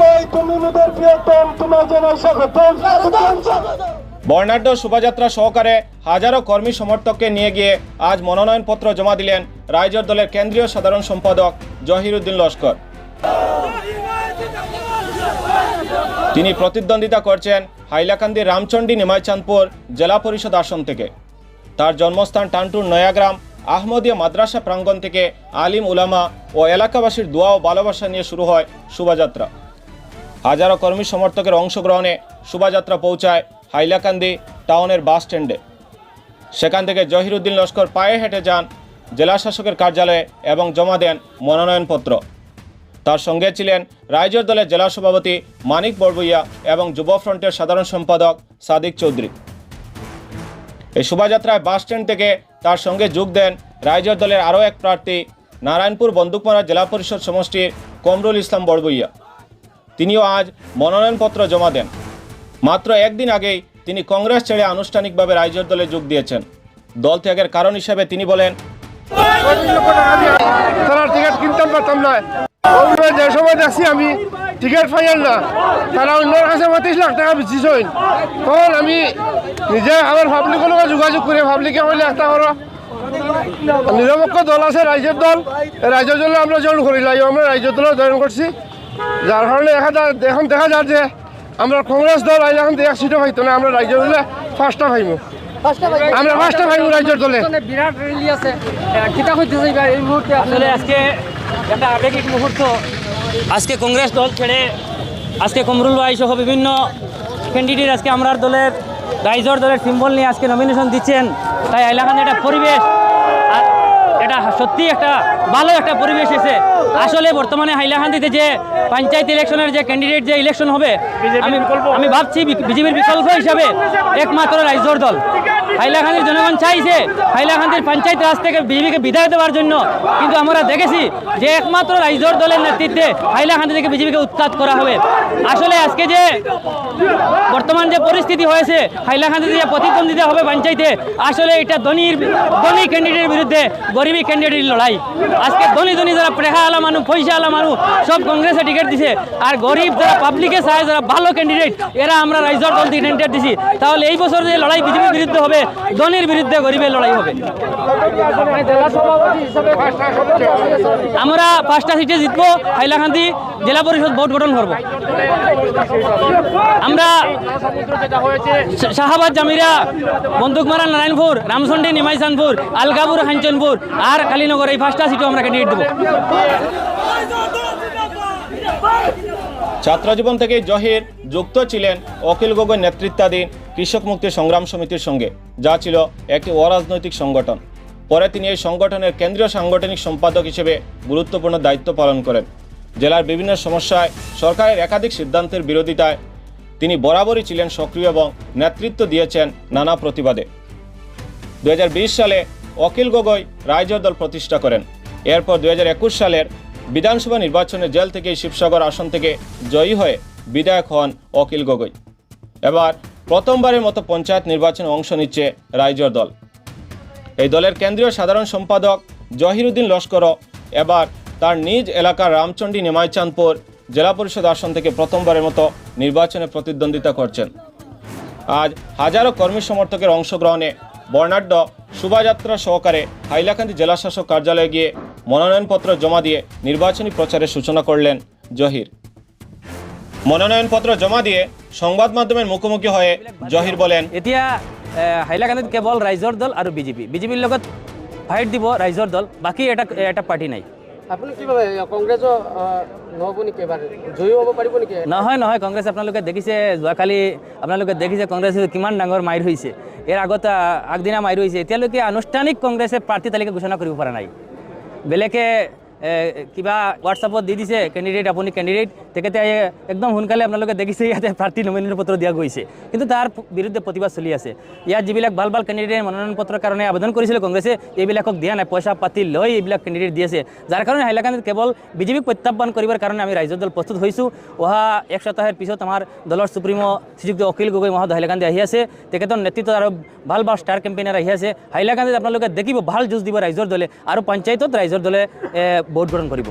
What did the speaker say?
ভাই প্রিয়তম তোমার স্বাগতম। বর্ণাঢ্য শোভাযাত্রা সহকারে হাজারো কর্মী সমর্থককে নিয়ে গিয়ে আজ মনোনয়নপত্র জমা দিলেন রাইজর দলের কেন্দ্রীয় সাধারণ সম্পাদক জহিরুদ্দিন লস্কর। তিনি প্রতিদ্বন্দ্বিতা করছেন হাইলাকান্দি রামচন্ডী নিমাইচাঁদপুর জেলা পরিষদ আসন থেকে। তার জন্মস্থান টানটুর নয়াগ্রাম আহমদিয়া মাদ্রাসা প্রাঙ্গণ থেকে আলিম উলামা ও এলাকাবাসীর দোয়া ও ভালোবাসা নিয়ে শুরু হয় শোভাযাত্রা। হাজারো কর্মী সমর্থকের অংশগ্রহণে শোভাযাত্রা পৌঁছায় হাইলাকান্দি টাউনের বাস স্ট্যান্ডে। সেখান থেকে জহিরুদ্দিন লস্কর পায়ে হেঁটে যান জেলা শাসকের কার্যালয়ে এবং জমা দেন মনোনয়নপত্র। তার সঙ্গে ছিলেন রাইজর দলের জেলা সভাপতি মানিক বড়বইয়া এবং যুব ফ্রন্টের সাধারণ সম্পাদক সাদিক চৌধুরী। এই শোভাযাত্রায় বাস স্ট্যান্ড থেকে তার সঙ্গে যোগ দেন রাইজর দলের আরও এক প্রার্থী, নারায়ণপুর বন্দুকমারা জেলা পরিষদ সমষ্টির কমরুল ইসলাম বড়বইয়া। তিনিও আজ মনোনয়নপত্র জমা দেন। মাত্র একদিন আগেই তিনি কংগ্রেস ছেড়ে আনুষ্ঠানিকভাবে রাইজর দলে যোগ দিয়েছেন। দল ত্যাগের কারণ হিসেবে তিনি বলেন টিকিট কিনতাম পারতাম যে সময় দেখছি আমি, টিকিট ফাইয়াল না। তারা অন্যর কাছে পঁয়ত্রিশ লাখ টাকা বেচিছই তখন আমি নিজে আমার পাবলিকের লগত যোগাযোগ করে পাবলিকে বলে একটা করো নিরপেক্ষ দল আছে, রাইজের দল। রাইজের দলে আমরা জয়েন করি লাই আমরা রাইজের দলে জয়েন করছি। যার কারণে এখন দা- এখন দেখা যায় যে আমরা কংগ্রেস দল আইলে এখন এক সিটও পাইতো না আমরা রাইজের দলে ফার্স্টটা পাইব আমরা ফার্স্টটা পাইব রাইজের দলে। বিরাট র্যালি আছে। কিতা হইতে এই মুহূর্তে আসলে আজকে একটা আবেগিক মুহূর্ত। আজকে কংগ্রেস দল ছেড়ে আজকে কমরুল ভাই সহ বিভিন্ন ক্যান্ডিডেট আজকে আমরা দলের রাইজর দলের সিম্বল নিয়ে আজকে নমিনেশন দিচ্ছেন। তাই এলাকার একটা পরিবেশ। আর এটা সত্যি একটা ভালো একটা পরিবেশ এসে আসলে বর্তমানে হাইলাকান্দিতে যে পঞ্চায়েত ইলেকশনের যে ক্যান্ডিডেট যে ইলেকশন হবে আমি আমি ভাবছি বিজেপির বিকল্প হিসাবে একমাত্র রাইজর দল। হাইলাকান্দির জনগণ চাইছে হাইলাকান্দির পঞ্চায়েত রাজ থেকে বিজেপিকে বিদায় দেওয়ার জন্য। কিন্তু আমরা দেখেছি যে একমাত্র রাইজর দলের নেতৃত্বে হাইলাকান্দি থেকে বিজেপিকে উৎখাত করা হবে। আসলে আজকে যে বর্তমান যে পরিস্থিতি হয়েছে হাইলাকান্দিতে যে প্রতিদ্বন্দ্বিতা হবে পঞ্চায়েতে আসলে এটা ধনীর ধনী ক্যান্ডিডেটের বিরুদ্ধে গরিবী ক্যান্ডিডেটের লড়াই। আজকে ধনী ধনী যারা প্রেখা আলা মানুষ পয়সা আলা মানুষ সব কংগ্রেসে টিকিট দিছে। আর গরিব যারা পাবলিকে চায়, যারা ভালো ক্যান্ডিডেট এরা আমরা রাইজর দল টিকিট দিছি। তাহলে এই বছর যে লড়াই বিজেপির বিরুদ্ধে হবে, ধনীর বিরুদ্ধে গরিবের লড়াই হবে। আমরা পাঁচটা সিটে জিতবো, হাইলাকান্দি জেলা পরিষদ ভোট গঠন করব। আমরা শাহাবাদ জামিরা, বন্দুকমারা নারায়ণপুর, রামচন্ডী নিমাইচানপুর আলগাপুর হাঞ্চনপুর আর কালীনগর এই পাঁচটা সিটও আমরা ক্যান্ডিডেট দেবো। ছাত্রজীবন থেকেই জহির যুক্ত ছিলেন অখিল গগৈ নেতৃত্বাধীন কৃষক মুক্তি সংগ্রাম সমিতির সঙ্গে, যা ছিল একটি অরাজনৈতিক সংগঠন। পরে তিনি এই সংগঠনের কেন্দ্রীয় সাংগঠনিক সম্পাদক হিসেবে গুরুত্বপূর্ণ দায়িত্ব পালন করেন। জেলার বিভিন্ন সমস্যায় সরকারের একাধিক সিদ্ধান্তের বিরোধিতায় তিনি বরাবরই ছিলেন সক্রিয় এবং নেতৃত্ব দিয়েছেন নানা প্রতিবাদে। দু হাজার বিশ সালে অখিল গগৈ রাইজর দল প্রতিষ্ঠা করেন। এরপর দুই হাজার একুশ সালের বিধানসভা নির্বাচনে জেল থেকে শিবসাগর আসন থেকে জয়ী হয়ে বিধায়ক হন অখিল গগৈ। এবার প্রথমবারের মতো পঞ্চায়েত নির্বাচনে অংশ নিচ্ছে রাইজর দল। এই দলের কেন্দ্রীয় সাধারণ সম্পাদক জহিরুদ্দিন লস্করও এবার তার নিজ এলাকার রামচন্ডী নেমাইচাঁদপুর জেলা পরিষদ আসন থেকে প্রথমবারের মতো নির্বাচনে প্রতিদ্বন্দ্বিতা করছেন। আজ হাজারো কর্মী সমর্থকের অংশগ্রহণে বর্ণাঢ্য শোভাযাত্রা সহকারে হাইলাকান্দি জেলাশাসক কার্যালয়ে গিয়ে মনোনয়নপত্র জমা দিয়ে নির্বাচনী প্রচারের সূচনা করলেন জহির। মনোনয়নপত্র জমা দিয়ে সংবাদ মাধ্যমের মুখোমুখি হয়ে জহির বলেন, এতিয়া হাইলাকান্দিত কেবল ৰাইজৰ দল আৰু বিজেপি। বিজেপিৰ লগত ফাইট দিব ৰাইজৰ দল, বাকী এটা এটা পার্টি নাই। আপুনি কি ভাবে কংগ্ৰেছৰ নহয় নহয়, কংগ্ৰেছ আপোনালোকে দেখিছে, যোৱাকালি আপোনালোকে দেখিছে কংগ্ৰেছে কিমান ডাঙৰ মাইৰ হৈছে। ইয়াৰ আগত আগদিনা মাইৰ হৈছে। এতিয়ালৈকে আনুষ্ঠানিক কংগ্ৰেছে প্ৰাৰ্থী তালিকা ঘোষণা কৰিব পৰা নাই। বেলেগে কিবা হোৱাটছআপত দি দিছে কেণ্ডিডেট আপুনি কেণ্ডিডেট তেখেতে একদম সোনকালে আপোনালোকে দেখিছে, ইয়াতে প্ৰাৰ্থী নমিনেশ্যন পত্ৰ দিয়া গৈছে। কিন্তু তাৰ বিৰুদ্ধে প্ৰতিবাদ চলি আছে। ইয়াত যিবিলাক ভালো ভালো কেণ্ডিডেট মনোনয়ন পত্ৰৰ কাৰণে আবেদন কৰিছিলে কংগ্ৰেছে, এইবিলাকক দিয়া নাই, পইচা পাতি লৈ এইবিলাক কেণ্ডিডেট দি আছে। যাৰ কাৰণে হাইলাকান্দিত কেৱল বিজেপিক প্ৰত্যাহ্বান কৰিবৰ কাৰণে আমি ৰাজ্যৰ দল প্ৰস্তুত হৈছোঁ। অহা এক সপ্তাহৰ পিছত আমাৰ দলৰ সুপ্ৰিমো শ্ৰীযুক্ত অখিল গগৈ মহোদয় হাইলাকান্দি আহি আছে। তেখেতৰ নেতৃত্বত আৰু ভালো ভালো ষ্টাৰ কেম্পেইনাৰ আহি আছে। হাইলাকান্দিত আপোনালোকে দেখিব, ভালো যুঁজ দিব ৰাইজৰ দলে আৰু পঞ্চায়তত ৰাইজৰ দলে ভোট গ্ৰহণ কৰিব